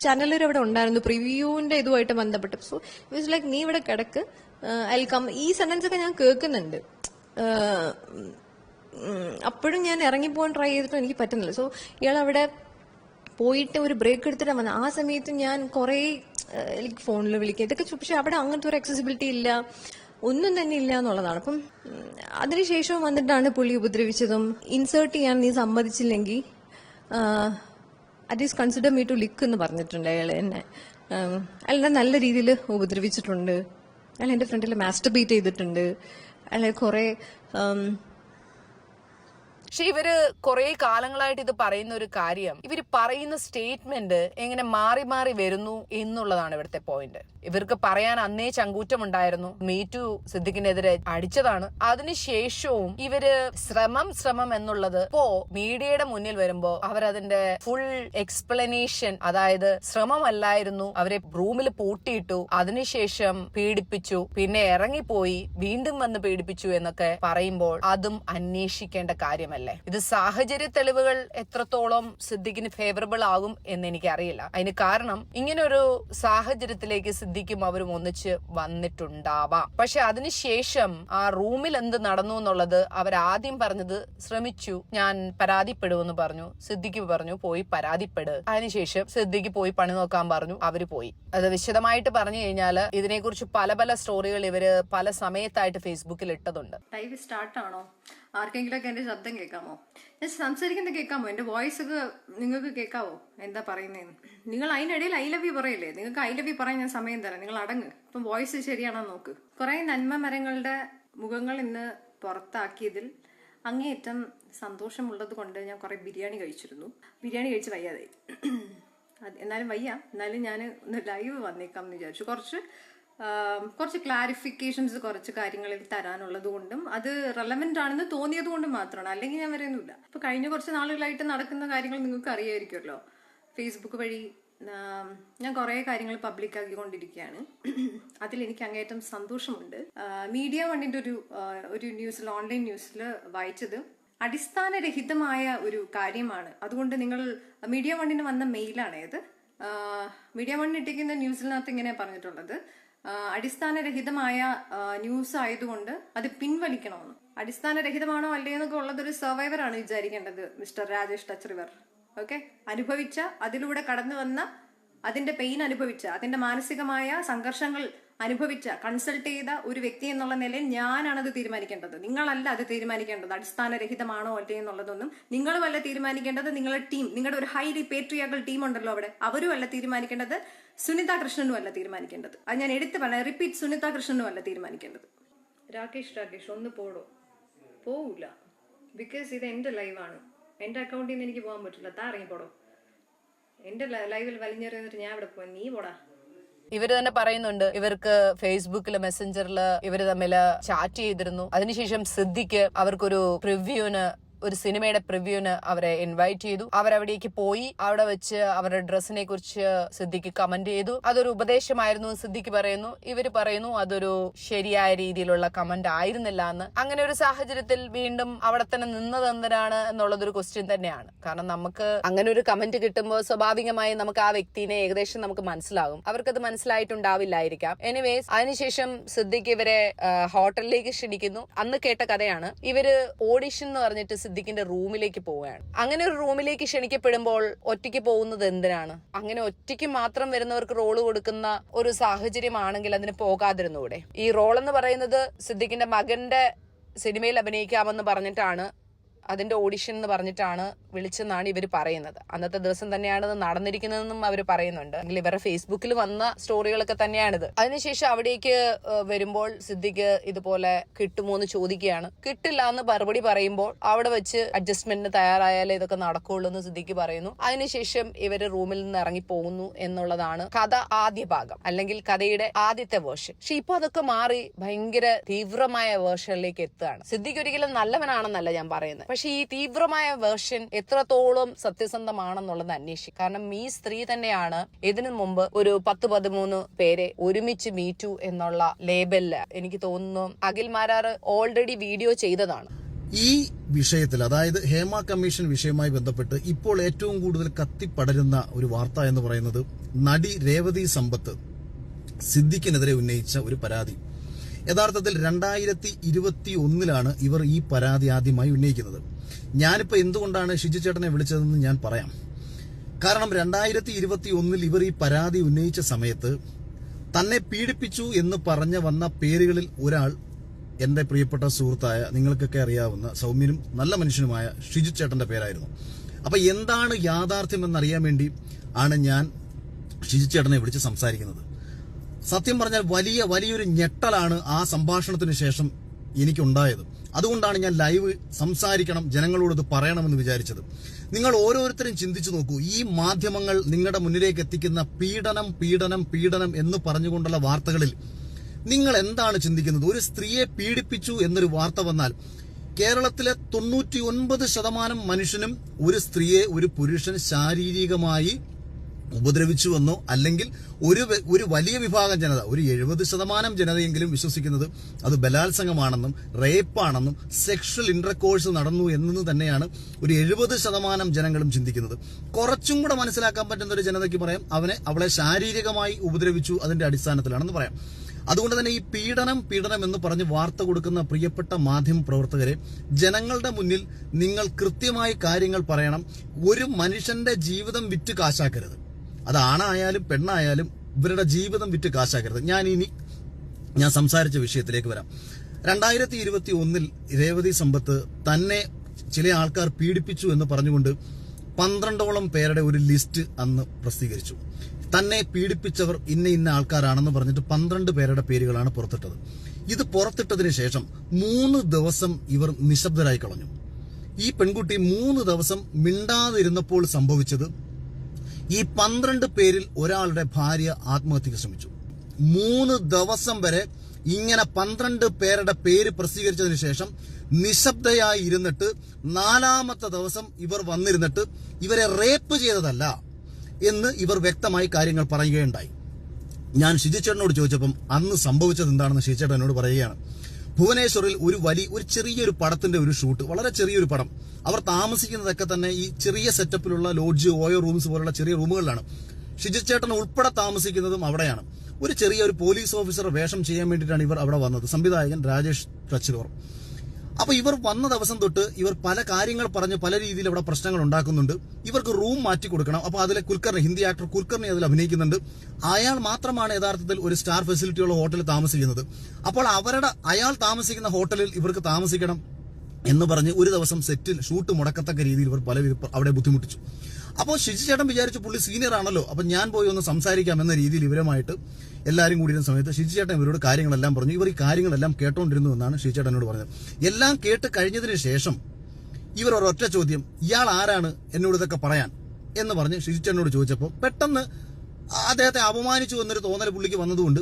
ചാനലുകൾ അവിടെ ഉണ്ടായിരുന്നു പ്രിവ്യൂവിന്റെ ഇതുമായിട്ട് ബന്ധപ്പെട്ട് സോ ഇറ്റ് ലൈക്ക് നീ ഇവിടെ കിടക്ക് ഐ കം ഈ സെന്റൻസ് ഒക്കെ ഞാൻ കേൾക്കുന്നുണ്ട് അപ്പോഴും ഞാൻ ഇറങ്ങിപ്പോകാൻ ട്രൈ ചെയ്തിട്ടും എനിക്ക് പറ്റുന്നില്ല സോ ഇയാൾ അവിടെ പോയിട്ട് ഒരു ബ്രേക്ക് എടുത്തിട്ട് വന്നത് ആ സമയത്ത് ഞാൻ കുറേ എനിക്ക് ഫോണിൽ വിളിക്കുക ഇതൊക്കെ പക്ഷെ അവിടെ അങ്ങനത്തെ ഒരു അക്സസിബിലിറ്റി ഇല്ല. ഒന്നും തന്നെ ഇല്ല എന്നുള്ളതാണ്. അപ്പം അതിനുശേഷം വന്നിട്ടാണ് പുള്ളി ഉപദ്രവിച്ചതും. ഇൻസേർട്ട് ചെയ്യാൻ നീ സമ്മതിച്ചില്ലെങ്കിൽ at is consider me to leak എന്ന് പറഞ്ഞിട്ടുണ്ട് അയാൾ എന്നെ. അയാളെ നല്ല രീതിയിൽ ഉപദ്രവിച്ചിട്ടുണ്ട്. അയാൾ എന്റെ ഫ്രണ്ടിൽ മാസ്റ്റർബേറ്റ് ചെയ്തിട്ടുണ്ട്. അയാളെ കുറേ പക്ഷെ ഇവർ കുറെ കാലങ്ങളായിട്ട് ഇത് പറയുന്ന ഒരു കാര്യം. ഇവർ പറയുന്ന സ്റ്റേറ്റ്മെന്റ് എങ്ങനെ മാറി മാറി വരുന്നു എന്നുള്ളതാണ് ഇവിടുത്തെ പോയിന്റ് ഇവർക്ക് പറയാൻ അന്നേ ചങ്കൂറ്റം ഉണ്ടായിരുന്നു മീറ്റു സിദ്ദിഖിനെതിരെ അടിച്ചതാണ്. അതിനുശേഷവും ഇവർ ശ്രമം ശ്രമം എന്നുള്ളത് ഇപ്പോ മീഡിയയുടെ മുന്നിൽ വരുമ്പോ അവരതിന്റെ ഫുൾ എക്സ്പ്ലനേഷൻ അതായത് ശ്രമമല്ലായിരുന്നു അവരെ റൂമിൽ പൂട്ടിയിട്ടു അതിനുശേഷം പീഡിപ്പിച്ചു പിന്നെ ഇറങ്ങിപ്പോയി വീണ്ടും വന്ന് പീഡിപ്പിച്ചു എന്നൊക്കെ പറയുമ്പോൾ അതും അന്വേഷിക്കേണ്ട കാര്യമല്ലേ. ഇത് സാഹചര്യ തെളിവുകൾ എത്രത്തോളം സിദ്ദിഖിന് ഫേവറബിൾ ആകും എന്ന് എനിക്കറിയില്ല അതിന് കാരണം ഇങ്ങനൊരു സാഹചര്യത്തിലേക്ക് സിദ്ദിഖും അവരും ഒന്നിച്ച് വന്നിട്ടുണ്ടാവാം. പക്ഷെ അതിനുശേഷം ആ റൂമിൽ എന്ത് നടന്നു എന്നുള്ളത് അവരാദ്യം പറഞ്ഞത് ശ്രമിച്ചു ഞാൻ പരാതിപ്പെടുമെന്ന് പറഞ്ഞു സിദ്ദിഖ് പറഞ്ഞു പോയി പരാതിപ്പെട്. അതിനുശേഷം സിദ്ദിഖ് പോയി പണി നോക്കാൻ പറഞ്ഞു അവർ പോയി. അത് വിശദമായിട്ട് പറഞ്ഞു കഴിഞ്ഞാൽ ഇതിനെക്കുറിച്ച് പല പല സ്റ്റോറികൾ ഇവർ പല സമയത്തായിട്ട് ഫേസ്ബുക്കിൽ ഇട്ടതുണ്ട്. സ്റ്റാർട്ടാണോ ആർക്കെങ്കിലുമൊക്കെ എന്റെ ശബ്ദം കേൾക്കാമോ? ഞാൻ സംസാരിക്കുന്നത് കേൾക്കാമോ? എന്റെ വോയിസ് ഒക്കെ നിങ്ങൾക്ക് കേൾക്കാവോ? എന്താ പറയുന്നതെന്ന് നിങ്ങൾ അതിനിടയിൽ ഐ ലവ് യു പറയില്ലേ? നിങ്ങൾക്ക് ഐ ലവ് യു പറയാൻ ഞാൻ സമയം തരാം. നിങ്ങൾ അടങ്ങ്. ഇപ്പം വോയിസ് ശരിയാണോ നോക്ക്. കുറേ നന്മ മരങ്ങളുടെ മുഖങ്ങൾ ഇന്ന് പുറത്താക്കിയതിൽ അങ്ങേയറ്റം സന്തോഷമുള്ളത് കൊണ്ട് ഞാൻ കുറേ ബിരിയാണി കഴിച്ചിരുന്നു. ബിരിയാണി കഴിച്ച് വയ്യാതായി. എന്നാലും വയ്യ. എന്നാലും ഞാൻ ഒന്ന് ലൈവ് വന്നേക്കാം എന്ന് വിചാരിച്ചു. കുറച്ച് കുറച്ച് ക്ലാരിഫിക്കേഷൻസ് കുറച്ച് കാര്യങ്ങളിൽ തരാനുള്ളത് കൊണ്ടും അത് റെലവെന്റ് ആണെന്ന് തോന്നിയത് കൊണ്ടും മാത്രമാണ്. അല്ലെങ്കിൽ ഞാൻ വരെയൊന്നുമില്ല ഇപ്പൊ കഴിഞ്ഞ കുറച്ച് നാളുകളായിട്ട് നടക്കുന്ന കാര്യങ്ങൾ നിങ്ങൾക്ക് അറിയായിരിക്കുമല്ലോ. ഫേസ്ബുക്ക് വഴി ഞാൻ കുറേ കാര്യങ്ങൾ പബ്ലിക് ആക്കിക്കൊണ്ടിരിക്കുകയാണ്. അതിൽ എനിക്ക് അങ്ങേയറ്റം സന്തോഷമുണ്ട്. മീഡിയ വണ്ണിന്റെ ഒരു ഒരു ന്യൂസിൽ ഓൺലൈൻ ന്യൂസിൽ വായിച്ചത് അടിസ്ഥാനരഹിതമായ ഒരു കാര്യമാണ്. അതുകൊണ്ട് നിങ്ങൾ മീഡിയ വണ്ണിന് വന്ന മെയിലാണേത് മീഡിയ വണ്ണിന് ഇട്ടിരിക്കുന്ന ന്യൂസിനകത്ത് ഇങ്ങനെ പറഞ്ഞിട്ടുള്ളത്. അടിസ്ഥാനരഹിതമായ ന്യൂസ് ആയതുകൊണ്ട് അത് പിൻവലിക്കണമെന്ന്. അടിസ്ഥാനരഹിതമാണോ അല്ലയോ എന്നൊക്കെ ഉള്ളത് ഒരു സർവൈവർ ആണ് വിചാരിക്കേണ്ടത് മിസ്റ്റർ രാജേഷ് ടച്ച്റിവർ ഓക്കെ അനുഭവിച്ച അതിലൂടെ കടന്നു വന്ന അതിന്റെ പെയിൻ അനുഭവിച്ച അതിന്റെ മാനസികമായ സംഘർഷങ്ങൾ അനുഭവിച്ച കൺസൾട്ട് ചെയ്ത ഒരു വ്യക്തി എന്നുള്ള നിലയിൽ ഞാനാണ് അത് തീരുമാനിക്കേണ്ടത്. നിങ്ങളല്ല അത് തീരുമാനിക്കേണ്ടത്. അടിസ്ഥാനരഹിതമാണോ അല്ലേ എന്നുള്ളതൊന്നും നിങ്ങളുമല്ല തീരുമാനിക്കേണ്ടത് നിങ്ങളുടെ ടീം നിങ്ങളുടെ ഒരു ഹൈലി പേട്രിയാക്കൽ ടീം ഉണ്ടല്ലോ അവിടെ. അവരും അല്ല തീരുമാനിക്കേണ്ടത് സുനിത കൃഷ്ണനും അല്ല തീരുമാനിക്കേണ്ടത്. അത് ഞാൻ എടുത്ത് പറയാം റിപ്പീറ്റ് സുനിത കൃഷ്ണനും അല്ല തീരുമാനിക്കേണ്ടത്. രാകേഷ് രാകേഷ് ഒന്ന് പോടോ. പോവില്ല ബിക്കോസ് ഇത് എന്റെ ലൈവാണ് എന്റെ അക്കൗണ്ടിൽ നിന്ന് എനിക്ക് പോകാൻ പറ്റില്ല. താ ഇറങ്ങി പോടോ. എന്റെ ലൈവിൽ വലിഞ്ഞെറിഞ്ഞിട്ട് ഞാൻ ഇവിടെ പോവാൻ നീ പോടാ. ഇവർ തന്നെ പറയുന്നുണ്ട്. ഇവർക്ക് ഫേസ്ബുക്കിൽ മെസ്സഞ്ചറിൽ ഇവർ തമ്മിൽ ചാറ്റ് ചെയ്തിരുന്നു. അതിനുശേഷം സിദ്ധിക്ക് അവർക്കൊരു പ്രിവ്യൂന് ഒരു സിനിമയുടെ പ്രിവ്യൂന് അവരെ ഇൻവൈറ്റ് ചെയ്തു. അവരവിടേക്ക് പോയി. അവിടെ വെച്ച് അവരുടെ ഡ്രസ്സിനെ കുറിച്ച് സിദ്ദിഖ് കമന്റ് ചെയ്തു. അതൊരു ഉപദേശമായിരുന്നു സിദ്ദിഖ് പറയുന്നു. ഇവർ പറയുന്നു അതൊരു ശരിയായ രീതിയിലുള്ള കമന്റ് ആയിരുന്നില്ല എന്ന്. അങ്ങനെ ഒരു സാഹചര്യത്തിൽ വീണ്ടും അവിടെ തന്നെ നിന്നത് എന്തിനാണ് എന്നുള്ളതൊരു ക്വസ്റ്റ്യൻ തന്നെയാണ്. കാരണം നമുക്ക് അങ്ങനെ ഒരു കമന്റ് കിട്ടുമ്പോൾ സ്വാഭാവികമായി നമുക്ക് ആ വ്യക്തിനെ ഏകദേശം നമുക്ക് മനസ്സിലാകും. അവർക്കത് മനസ്സിലായിട്ടുണ്ടാവില്ലായിരിക്കാം. എനിവേസ് അതിനുശേഷം സിദ്ദിഖ് ഇവരെ ഹോട്ടലിലേക്ക് ക്ഷണിക്കുന്നു. അന്ന് കേട്ട കഥയാണ്. ഇവർ ഓഡിഷൻ എന്ന് പറഞ്ഞിട്ട് സിദ്ദിഖിന്റെ റൂമിലേക്ക് പോവുകയാണ്. അങ്ങനെ ഒരു റൂമിലേക്ക് ക്ഷണിക്കപ്പെടുമ്പോൾ ഒറ്റയ്ക്ക് പോകുന്നത് എന്തിനാണ്? അങ്ങനെ ഒറ്റയ്ക്ക് മാത്രം വരുന്നവർക്ക് റോൾ കൊടുക്കുന്ന ഒരു സാഹചര്യമാണെങ്കിൽ അതിന് പോകാതിരുന്നൂടെ? ഈ റോൾ എന്ന് പറയുന്നത് സിദ്ദിഖിന്റെ മകന്റെ സിനിമയിൽ അഭിനയിക്കാമെന്ന് പറഞ്ഞിട്ടാണ് അതിന്റെ ഓഡിഷൻ എന്ന് പറഞ്ഞിട്ടാണ് വിളിച്ചെന്നാണ് ഇവർ പറയുന്നത്. അന്നത്തെ ദിവസം തന്നെയാണ് ഇത് നടന്നിരിക്കുന്നതെന്നും അവർ പറയുന്നുണ്ട്. അല്ലെങ്കിൽ ഇവരുടെ ഫേസ്ബുക്കിൽ വന്ന സ്റ്റോറികളൊക്കെ തന്നെയാണിത്. അതിനുശേഷം അവിടേക്ക് വരുമ്പോൾ സിദ്ദിഖ് ഇതുപോലെ കിട്ടുമോ എന്ന് ചോദിക്കുകയാണ്. കിട്ടില്ല എന്ന് മറുപടി പറയുമ്പോൾ അവിടെ വെച്ച് അഡ്ജസ്റ്റ്മെന്റിന് തയ്യാറായാലേ ഇതൊക്കെ നടക്കുള്ളൂ എന്ന് സിദ്ദിഖ് പറയുന്നു. അതിനുശേഷം ഇവർ റൂമിൽ നിന്ന് ഇറങ്ങി പോകുന്നു എന്നുള്ളതാണ് കഥ ആദ്യ ഭാഗം അല്ലെങ്കിൽ കഥയുടെ ആദ്യത്തെ വേർഷൻ. പക്ഷെ ഇപ്പൊ അതൊക്കെ മാറി ഭയങ്കര തീവ്രമായ വേർഷനിലേക്ക് എത്തുകയാണ്. സിദ്ദിഖ് ഒരിക്കലും നല്ലവനാണെന്നല്ല ഞാൻ പറയുന്നത്. പക്ഷെ ഈ തീവ്രമായ വേർഷൻ എത്രത്തോളം സത്യസന്ധമാണെന്നുള്ളത് അന്വേഷിക്കും കാരണം ഈ സ്ത്രീ തന്നെയാണ് ഇതിനു മുമ്പ് ഒരു പത്ത് പതിമൂന്ന് പേരെ ഒരുമിച്ച് മീറ്റു എന്നുള്ള ലേബലിൽ എനിക്ക് തോന്നുന്നു അഖിൽ മാരാർ ഓൾറെഡി വീഡിയോ ചെയ്തതാണ്. ഈ വിഷയത്തിൽ അതായത് ഹേമ കമ്മീഷൻ വിഷയവുമായി ബന്ധപ്പെട്ട് ഇപ്പോൾ ഏറ്റവും കൂടുതൽ കത്തിപ്പടരുന്ന ഒരു വാർത്ത എന്ന് പറയുന്നത് നടി രേവതി സമ്പത്ത് സിദ്ദിഖിനെതിരെ ഉന്നയിച്ച ഒരു പരാതി. യഥാർത്ഥത്തിൽ രണ്ടായിരത്തി ഇരുപത്തി ഒന്നിലാണ് ഇവർ ഈ പരാതി ആദ്യമായി ഉന്നയിക്കുന്നത്. ഞാനിപ്പോൾ എന്തുകൊണ്ടാണ് ഷിജു ചേട്ടനെ വിളിച്ചതെന്ന് ഞാൻ പറയാം. കാരണം രണ്ടായിരത്തി ഇരുപത്തി ഒന്നിൽ ഇവർ ഈ പരാതി ഉന്നയിച്ച സമയത്ത് തന്നെ പീഡിപ്പിച്ചു എന്ന് പറഞ്ഞ വന്ന പേരുകളിൽ ഒരാൾ എന്റെ പ്രിയപ്പെട്ട സുഹൃത്തായ നിങ്ങൾക്കൊക്കെ അറിയാവുന്ന സൗമ്യനും നല്ല മനുഷ്യനുമായ ഷിജു ചേട്ടന്റെ പേരായിരുന്നു. അപ്പൊ എന്താണ് യാഥാർത്ഥ്യം എന്നറിയാൻ വേണ്ടി ആണ് ഞാൻ ഷിജു ചേട്ടനെ വിളിച്ച് സംസാരിക്കുന്നത്. സത്യം പറഞ്ഞാൽ വലിയ വലിയൊരു ഞെട്ടലാണ് ആ സംഭാഷണത്തിന് ശേഷം എനിക്കുണ്ടായത്. അതുകൊണ്ടാണ് ഞാൻ ലൈവ് സംസാരിക്കണം ജനങ്ങളോട് ഇത് പറയണമെന്ന് വിചാരിച്ചത്. നിങ്ങൾ ഓരോരുത്തരും ചിന്തിച്ചു നോക്കൂ ഈ മാധ്യമങ്ങൾ നിങ്ങളുടെ മുന്നിലേക്ക് എത്തിക്കുന്ന പീഡനം പീഡനം പീഡനം എന്ന് പറഞ്ഞുകൊണ്ടുള്ള വാർത്തകളിൽ നിങ്ങൾ എന്താണ് ചിന്തിക്കുന്നത്? ഒരു സ്ത്രീയെ പീഡിപ്പിച്ചു എന്നൊരു വാർത്ത വന്നാൽ കേരളത്തിലെ തൊണ്ണൂറ്റി ഒൻപത് ശതമാനം മനുഷ്യനും ഒരു സ്ത്രീയെ ഒരു പുരുഷൻ ശാരീരികമായി ഉപദ്രവിച്ചുവെന്നോ അല്ലെങ്കിൽ ഒരു ഒരു വലിയ വിഭാഗം ജനത ഒരു എഴുപത് ശതമാനം ജനതയെങ്കിലും വിശ്വസിക്കുന്നത് അത് ബലാത്സംഗമാണെന്നും റേപ്പാണെന്നും സെക്ഷൽ ഇന്റർകോഴ്സ് നടന്നു എന്നു തന്നെയാണ് ഒരു എഴുപത് ശതമാനം ജനങ്ങളും ചിന്തിക്കുന്നത്. കുറച്ചും കൂടെ മനസ്സിലാക്കാൻ പറ്റുന്ന ഒരു ജനതയ്ക്ക് പറയാം അവനെ അവളെ ശാരീരികമായി ഉപദ്രവിച്ചു അതിന്റെ അടിസ്ഥാനത്തിലാണെന്ന് പറയാം. അതുകൊണ്ട് തന്നെ ഈ പീഡനം പീഡനം എന്ന് പറഞ്ഞ് വാർത്ത കൊടുക്കുന്ന പ്രിയപ്പെട്ട മാധ്യമ പ്രവർത്തകരെ ജനങ്ങളുടെ മുന്നിൽ നിങ്ങൾ കൃത്യമായി കാര്യങ്ങൾ പറയണം. ഒരു മനുഷ്യന്റെ ജീവിതം വിറ്റ് കാശാക്കരുത്. അത് ആണായാലും പെണ്ണായാലും ഇവരുടെ ജീവിതം വിറ്റ് കാശാക്കരുത്. ഞാൻ ഇനി ഞാൻ സംസാരിച്ച വിഷയത്തിലേക്ക് വരാം. രണ്ടായിരത്തി ഇരുപത്തി ഒന്നിൽ രേവതി സമ്പത്ത് തന്നെ ചില ആൾക്കാർ പീഡിപ്പിച്ചു എന്ന് പറഞ്ഞുകൊണ്ട് പന്ത്രണ്ടോളം പേരുടെ ഒരു ലിസ്റ്റ് അന്ന് പ്രസിദ്ധീകരിച്ചു. തന്നെ പീഡിപ്പിച്ചവർ ഇന്ന ഇന്ന ആൾക്കാരാണെന്ന് പറഞ്ഞിട്ട് പന്ത്രണ്ട് പേരുടെ പേരുകളാണ് പുറത്തിട്ടത്. ഇത് പുറത്തിട്ടതിന് ശേഷം മൂന്ന് ദിവസം ഇവർ നിശബ്ദരായി കളഞ്ഞു. ഈ പെൺകുട്ടി മൂന്ന് ദിവസം മിണ്ടാതിരുന്നപ്പോൾ സംഭവിച്ചത് ഈ പന്ത്രണ്ട് പേരിൽ ഒരാളുടെ ഭാര്യ ആത്മഹത്യക്ക് ശ്രമിച്ചു. മൂന്ന് ദിവസം വരെ ഇങ്ങനെ പന്ത്രണ്ട് പേരുടെ പേര് പ്രസിദ്ധീകരിച്ചതിന് ശേഷം നിശബ്ദയായി ഇരുന്നിട്ട് നാലാമത്തെ ദിവസം ഇവർ വന്നിരുന്നിട്ട് ഇവരെ റേപ്പ് ചെയ്തതല്ല എന്ന് ഇവർ വ്യക്തമായി കാര്യങ്ങൾ പറയുകയുണ്ടായി. ഞാൻ ഷിജിച്ചേട്ടനോട് ചോദിച്ചപ്പം അന്ന് സംഭവിച്ചത് എന്താണെന്ന് ഷിജിച്ചേട്ടൻ എന്നോട് പറയുകയാണ്. ഭുവനേശ്വറിൽ ഒരു വലിയ ഒരു ചെറിയൊരു പടത്തിന്റെ ഒരു ഷൂട്ട് വളരെ ചെറിയൊരു പടം. അവർ താമസിക്കുന്നതൊക്കെ തന്നെ ഈ ചെറിയ സെറ്റപ്പിലുള്ള ലോഡ്ജ് ഓയോ റൂംസ് പോലുള്ള ചെറിയ റൂമുകളിലാണ് ഷിജിച്ചേട്ടൻ ഉൾപ്പെടെ താമസിക്കുന്നതും അവിടെയാണ്. ഒരു ചെറിയ ഒരു പോലീസ് ഓഫീസർ വേഷം ചെയ്യാൻ വേണ്ടിയിട്ടാണ് ഇവർ അവിടെ വന്നത്. സംവിധായകൻ രാജേഷ് ടച്ചിലോർ അപ്പൊ ഇവർ വന്ന ദിവസം തൊട്ട് ഇവർ പല കാര്യങ്ങൾ പറഞ്ഞ് പല രീതിയിൽ അവിടെ പ്രശ്നങ്ങൾ ഉണ്ടാക്കുന്നുണ്ട്. ഇവർക്ക് റൂം മാറ്റി കൊടുക്കണം. അപ്പൊ അതിലെ കുൽക്കർണി ഹിന്ദി ആക്ടർ കുൽക്കർണി അതിൽ അഭിനയിക്കുന്നുണ്ട്. അയാൾ മാത്രമാണ് യഥാർത്ഥത്തിൽ ഒരു സ്റ്റാർ ഫെസിലിറ്റിയുള്ള ഹോട്ടലിൽ താമസിക്കുന്നത്. അപ്പോൾ അവരുടെ അയാൾ താമസിക്കുന്ന ഹോട്ടലിൽ ഇവർക്ക് താമസിക്കണം എന്ന് പറഞ്ഞ് ഒരു ദിവസം സെറ്റിൽ ഷൂട്ട് മുടക്കത്തക്ക രീതിയിൽ ഇവർ പല അവിടെ ബുദ്ധിമുട്ടിച്ചു. അപ്പോൾ ഷിജി ചേട്ടൻ വിചാരിച്ചു പുള്ളി സീനിയർ ആണല്ലോ. അപ്പൊ ഞാൻ പോയി ഒന്ന് സംസാരിക്കാം എന്ന രീതിയിൽ ഇവരുമായിട്ട് എല്ലാവരും കൂടിയിരുന്ന സമയത്ത് ഷിജി ചേട്ടൻ ഇവരോട് കാര്യങ്ങളെല്ലാം പറഞ്ഞു. ഇവർ ഈ കാര്യങ്ങളെല്ലാം കേട്ടോണ്ടിരുന്നു എന്നാണ് ഷിജി ചേട്ടൻ എന്നോട് പറഞ്ഞത്. എല്ലാം കേട്ട് കഴിഞ്ഞതിന് ശേഷം ഇവർ ഒരൊറ്റ ചോദ്യം ഇയാൾ ആരാണ്? എന്നോട് ഇതൊക്കെ പറയാൻ. എന്ന് പറഞ്ഞ് ഷിജി ചേട്ടനോട് ചോദിച്ചപ്പോൾ പെട്ടെന്ന് അദ്ദേഹത്തെ അപമാനിച്ചു എന്നൊരു തോന്നൽ പുള്ളിക്ക് വന്നതുകൊണ്ട്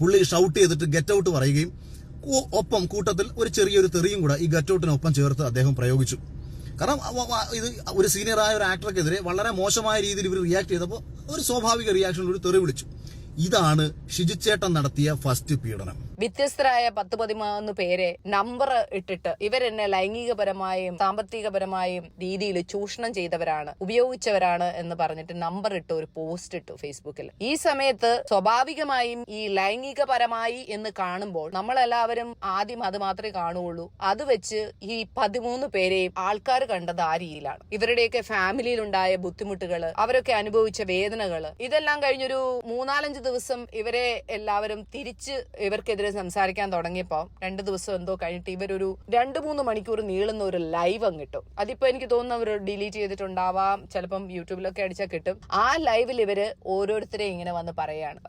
പുള്ളി ഷൗട്ട് ചെയ്തിട്ട് ഗെറ്റ് ഔട്ട് പറയുകയും ഒപ്പം കൂട്ടത്തിൽ ഒരു ചെറിയൊരു തെറിയും കൂടെ ഈ ഗെറ്റ് ഔട്ടിനൊപ്പം ചേർത്ത് അദ്ദേഹം പ്രയോഗിച്ചു. കാരണം ഇത് ഒരു സീനിയറായ ഒരു ആക്ടർക്കെതിരെ വളരെ മോശമായ രീതിയിൽ ഇവർ റിയാക്ട് ചെയ്തപ്പോൾ ഒരു സ്വാഭാവിക റിയാക്ഷൻ ഒരു തെറി വിളിച്ചു. ഇതാണ് ഷിജിച്ചേട്ടൻ നടത്തിയ ഫസ്റ്റ് പീഡനം. വ്യത്യസ്തരായ പത്ത് പതിമൂന്ന് പേരെ നമ്പർ ഇട്ടിട്ട് ഇവരെന്നെ ലൈംഗികപരമായും സാമ്പത്തികപരമായും രീതിയിൽ ചൂഷണം ചെയ്തവരാണ് ഉപയോഗിച്ചവരാണ് എന്ന് പറഞ്ഞിട്ട് നമ്പർ ഇട്ട് ഒരു പോസ്റ്റ് ഇട്ടു ഫേസ്ബുക്കിൽ ഈ സമയത്ത് സ്വാഭാവികമായും ഈ ലൈംഗികപരമായി എന്ന് കാണുമ്പോൾ നമ്മളെല്ലാവരും ആദ്യം അത് മാത്രമേ കാണുകയുള്ളൂ. അത് വെച്ച് ഈ പതിമൂന്ന് പേരെയും ആൾക്കാർ കണ്ടത് ആ രീതിയിലാണ്. ഇവരുടെയൊക്കെ ഫാമിലിയിലുണ്ടായ ബുദ്ധിമുട്ടുകൾ അവരൊക്കെ അനുഭവിച്ച വേദനകൾ ഇതെല്ലാം കഴിഞ്ഞൊരു മൂന്നാലഞ്ച് ദിവസം ഇവരെ എല്ലാവരും തിരിച്ച് ഇവർക്കെതിരെ സംസാരിക്കാൻ തുടങ്ങിയപ്പോൾ രണ്ട് ദിവസം എന്തോ കഴിഞ്ഞിട്ട് ഇവരൊരു രണ്ട് മൂന്ന് മണിക്കൂർ നീളുന്ന ഒരു ലൈവ് അങ്ങ് കിട്ടും അതിപ്പോ എനിക്ക് തോന്നുന്നു അവർ ഡിലീറ്റ് ചെയ്തിട്ടുണ്ടാവാം. ചിലപ്പം യൂട്യൂബിലൊക്കെ അടിച്ചാൽ കിട്ടും. ആ ലൈവിൽ ഇവർ ഓരോരുത്തരെയും ഇങ്ങനെ വന്ന് പറയാണ്.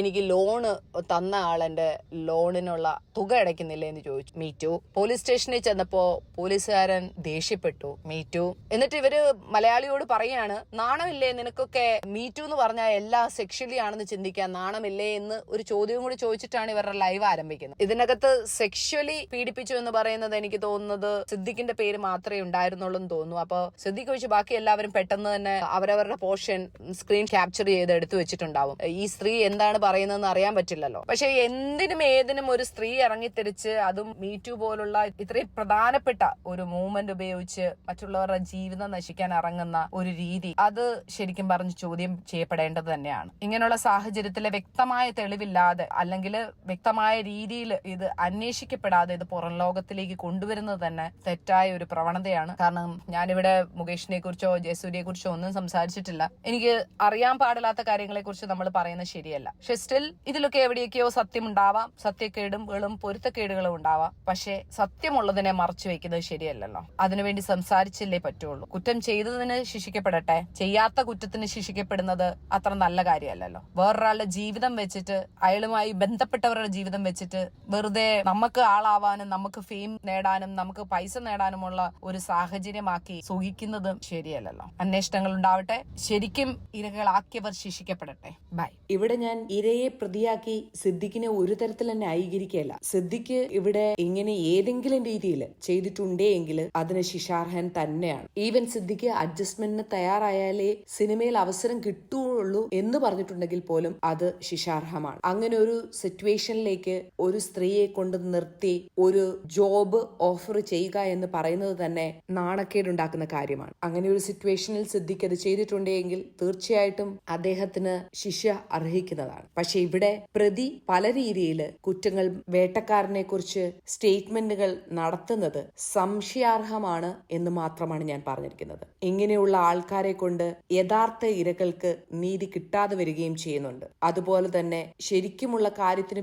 എനിക്ക് ലോണ് തന്ന ആളെന്റെ ലോണിനുള്ള തുക അടയ്ക്കുന്നില്ല എന്ന് ചോദിച്ചു. മീറ്റു പോലീസ് സ്റ്റേഷനിൽ ചെന്നപ്പോ പോലീസുകാരൻ ദേഷ്യപ്പെട്ടു. മീറ്റു എന്നിട്ട് ഇവർ മലയാളിയോട് പറയാണ് നാണമില്ലേ നിനക്കൊക്കെ മീറ്റു എന്ന് പറഞ്ഞാൽ എല്ലാം സെക്ഷലി ആണെന്ന് ചിന്തിക്കാൻ നാണമില്ലേ? എന്ന് ഒരു ചോദ്യവും കൂടി ചോദിച്ചിട്ടാണ് ഇവരുടെ ലൈവ് ആരംഭിക്കുന്നത് ഇതിനകത്ത് സെക്ഷലി പീഡിപ്പിച്ചു എന്ന് പറയുന്നത് എനിക്ക് തോന്നുന്നത് സിദ്ദിഖിന്റെ പേര് മാത്രമേ ഉണ്ടായിരുന്നുള്ളൂ എന്ന് തോന്നുന്നു. അപ്പൊ സിദ്ദിഖ് ഒഴിച്ച് ബാക്കി എല്ലാവരും പെട്ടെന്ന് തന്നെ അവരവരുടെ പോർഷൻ സ്ക്രീൻ ക്യാപ്ചർ ചെയ്ത് എടുത്തു വെച്ചിട്ടുണ്ടാവും. ഈ സ്ത്രീ എന്താണ് പറയുന്നതെന്ന് അറിയാൻ പറ്റില്ലല്ലോ. പക്ഷെ എന്തിനും ഏതിനും ഒരു സ്ത്രീ ഇറങ്ങിത്തിരിച്ച് അതും മീറ്റു പോലുള്ള ഇത്രയും പ്രധാനപ്പെട്ട ഒരു മൂവ്മെന്റ് ഉപയോഗിച്ച് മറ്റുള്ളവരുടെ ജീവിതം നശിക്കാൻ ഇറങ്ങുന്ന ഒരു രീതി അത് ശരിക്കും പറഞ്ഞ് ചോദ്യം ചെയ്യപ്പെടേണ്ടത് തന്നെയാണ്. ഇങ്ങനെയുള്ള സാഹചര്യത്തിലെ വ്യക്തമായ തെളിവില്ലാതെ അല്ലെങ്കിൽ വ്യക്തമായ രീതിയിൽ ഇത് അന്വേഷിക്കപ്പെടാതെ ഇത് പുറം ലോകത്തിലേക്ക് കൊണ്ടുവരുന്നത് തന്നെ തെറ്റായ ഒരു പ്രവണതയാണ്. കാരണം ഞാനിവിടെ മുകേഷിനെ കുറിച്ചോ ജയസൂര്യയെ കുറിച്ചോ ഒന്നും സംസാരിച്ചിട്ടില്ല. എനിക്ക് അറിയാൻ പാടില്ലാത്ത കാര്യങ്ങളെ കുറിച്ച് നമ്മൾ പറയുന്നത് ശരിയല്ല. പക്ഷെ സ്റ്റിൽ ഇതിലൊക്കെ എവിടെയൊക്കെയോ സത്യം ഉണ്ടാവാം സത്യക്കേടുകളും പൊരുത്തക്കേടുകളും ഉണ്ടാവാം. പക്ഷെ സത്യമുള്ളതിനെ മറച്ചു വെക്കുന്നത് ശരിയല്ലല്ലോ. അതിനുവേണ്ടി സംസാരിച്ചില്ലേ പറ്റുള്ളൂ. കുറ്റം ചെയ്തതിന് ശിക്ഷിക്കപ്പെടട്ടെ. ചെയ്യാത്ത കുറ്റത്തിന് ശിക്ഷിക്കപ്പെടുന്നത് അത്ര നല്ല കാര്യമല്ലല്ലോ. വേറൊരാളുടെ ജീവിതം വെച്ചിട്ട് അയാളുമായി ബന്ധപ്പെട്ടവരുടെ ജീവിതം വെച്ചിട്ട് വെറുതെ നമുക്ക് ആളാവാനും നമുക്ക് ഫെയിം നേടാനും നമുക്ക് പൈസ നേടാനുമുള്ള ഒരു സാഹചര്യമാക്കി സുഖിക്കുന്നതും ശരിയല്ലല്ലോ. അന്വേഷണങ്ങൾ ഉണ്ടാവട്ടെ. ശരിക്കും ഇരകളാക്കിയവർ ശിക്ഷിക്കപ്പെടട്ടെ. ബൈ ഇവിടെ ഞാൻ ഇരയെ പ്രതിയാക്കി സിദ്ദിഖിനെ ഒരു തരത്തിൽ തന്നെ ന്യായീകരിക്കുകയല്ല. സിദ്ദിഖ് ഇവിടെ ഇങ്ങനെ ഏതെങ്കിലും രീതിയിൽ ചെയ്തിട്ടുണ്ടേ എങ്കിൽ അതിന് ശിഷാർഹൻ തന്നെയാണ്. ഈവൻ സിദ്ദിഖ് അഡ്ജസ്റ്റ്മെന്റിന് തയ്യാറായാലേ സിനിമയിൽ അവസരം കിട്ടുകയുള്ളൂ എന്ന് പറഞ്ഞിട്ടുണ്ടെങ്കിൽ പോലും അത് ശിഷാർഹമാണ് അങ്ങനെ ഒരു സിറ്റുവേഷനിലേക്ക് ഒരു സ്ത്രീയെ കൊണ്ട് നിർത്തി ഒരു ജോബ് ഓഫർ ചെയ്യുക എന്ന് പറയുന്നത് തന്നെ നാണക്കേടുണ്ടാക്കുന്ന കാര്യമാണ്. അങ്ങനെ ഒരു സിറ്റുവേഷനിൽ സിദ്ദിഖ് അത് ചെയ്തിട്ടുണ്ടെങ്കിൽ തീർച്ചയായിട്ടും അദ്ദേഹത്തിന് ശിക്ഷ അർഹിക്കുന്നതാണ്. പക്ഷെ ഇവിടെ പ്രതി പല രീതിയിൽ കുറ്റങ്ങൾ വേട്ടക്കാരനെ കുറിച്ച് സ്റ്റേറ്റ്മെന്റുകൾ നടത്തുന്നത് സംശയാർഹമാണ് എന്ന് മാത്രമാണ് ഞാൻ പറഞ്ഞിരിക്കുന്നത്. ഇങ്ങനെയുള്ള ആൾക്കാരെ കൊണ്ട് യഥാർത്ഥ ഇരകൾക്ക് നീതി കിട്ടാതെ വരികയും ചെയ്യുന്നുണ്ട്. അതുപോലെ തന്നെ ശരിക്കുമുള്ള കാര്യത്തിന്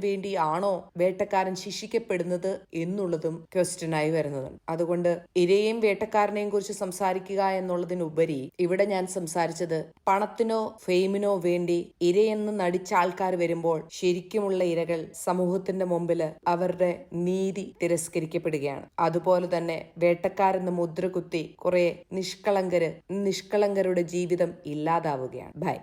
വേണ്ടിയാണോ വേട്ടക്കാരൻ ശിക്ഷിക്കപ്പെടുന്നത് എന്നുള്ളതും ക്വസ്റ്റ്യനായി വരുന്നതുണ്ട് അതുകൊണ്ട് ഇരയെയും വേട്ടക്കാരനെയും കുറിച്ച് സംസാരിക്കുക എന്നുള്ളതിനുപരി ഇവിടെ ഞാൻ സംസാരിച്ചത് പണത്തിനോ ഫെയിമിനോ വേണ്ടി ഇരയെന്ന് നടിച്ച ആൾക്കാർ വരുമ്പോൾ ശരിക്കുമുള്ള ഇരകൾ സമൂഹത്തിന്റെ മുമ്പിൽ അവരുടെ നീതി തിരസ്കരിക്കപ്പെടുകയാണ്. അതുപോലെ തന്നെ വേട്ടക്കാരെന്ന് മുദ്ര കുത്തി കുറെ നിഷ്കളങ്കര് നിഷ്കളങ്കരുടെ ജീവിതം ഇല്ലാതാവുകയാണ്. ബൈ.